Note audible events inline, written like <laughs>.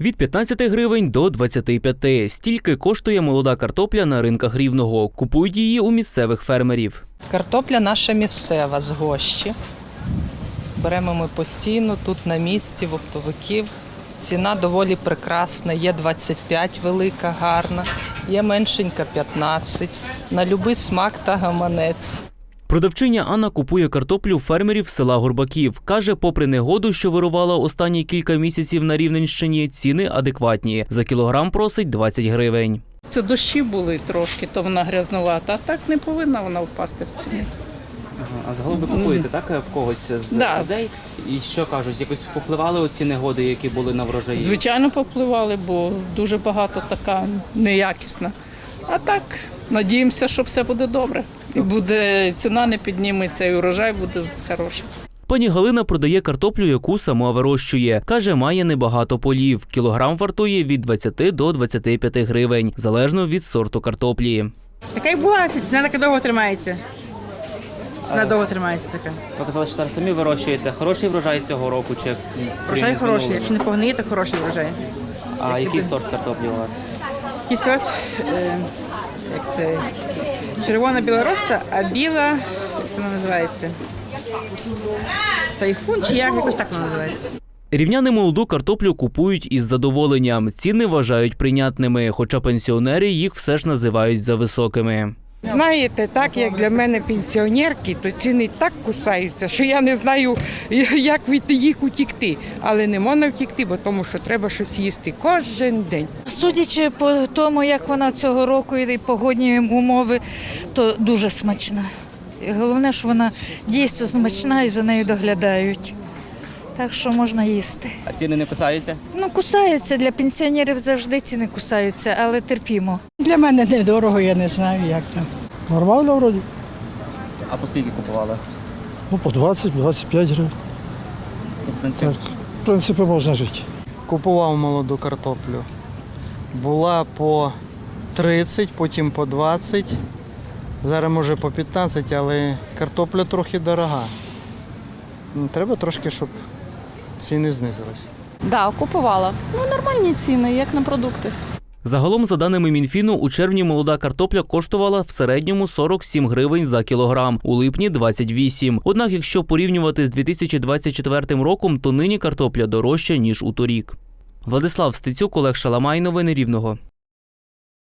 Від 15 гривень до 25. Стільки коштує молода картопля на ринках рівного. Купують її у місцевих фермерів. Картопля наша місцева з гощі. Беремо ми постійно тут на місці, в оптовиків. Ціна доволі прекрасна. Є 25 велика, гарна, є меншенька 15. На будь-який смак та гаманець. Продавчиня Анна купує картоплю фермерів села Горбаків. Каже, попри негоду, що вирувала останні кілька місяців на Рівненщині, ціни адекватні. За кілограм просить 20 гривень. Це дощі були трошки, то вона грязнувата, а так не повинна вона впасти в ціні. А загалом ви купуєте так в когось з Да. людей? І що кажуть, якось попливали оці негоди, які були на врожаї? Звичайно, попливали, бо дуже багато така неякісна. А так, надіємося, що все буде добре. І буде ціна не підніметься, і урожай буде хороший. Пані Галина продає картоплю, яку сама вирощує. Каже, має небагато полів. Кілограм вартує від 20 до 25 гривень, залежно від сорту картоплі. Така й була, ціна така довго тримається. Ціна довго тримається така. Ви казали, що зараз самі вирощуєте. Хороший врожай цього року чи як Врожай хороший, якщо не погниє, то хороший врожай. А який сорт картоплі у вас? Який сорт, е, як це, червона білороса, а біла, як вона називається? Тайфун чи як, якось так називається. Рівняни молоду картоплю купують із задоволенням. Ціни вважають прийнятними, хоча пенсіонери їх все ж називають зависокими. Знаєте, так як для мене пенсіонерки, то ціни так кусаються, що я не знаю, <laughs> як від їх утікти. Але не можна втікти, бо тому що треба щось їсти кожен день. Судячи по тому, як вона цього року і погодні умови, то дуже смачна. Головне, що вона дійсно смачна і за нею доглядають. Так що можна їсти. А ціни не кусаються? Ну, кусаються для пенсіонерів завжди ціни кусаються, але терпімо. Для мене недорого, я не знаю, як там. Нормально вроді. А по скільки купували? Ну, по 20-25 гривень. В принципі, Так, в принципі, можна жити. Купував молоду картоплю. Була по 30, потім по 20. Зараз може по 15, але картопля трохи дорога. Ну, Треба трошки, щоб ціни знизились. Да, купувала. Ну, нормальні ціни, як на продукти. Загалом, за даними Мінфіну, у червні молода картопля коштувала в середньому 47 гривень за кілограм, у липні 28. Однак, якщо порівнювати з 2024 роком, то нині картопля дорожча ніж у торік. Владислав Стецюк, Олег Шаламай, новини Рівного.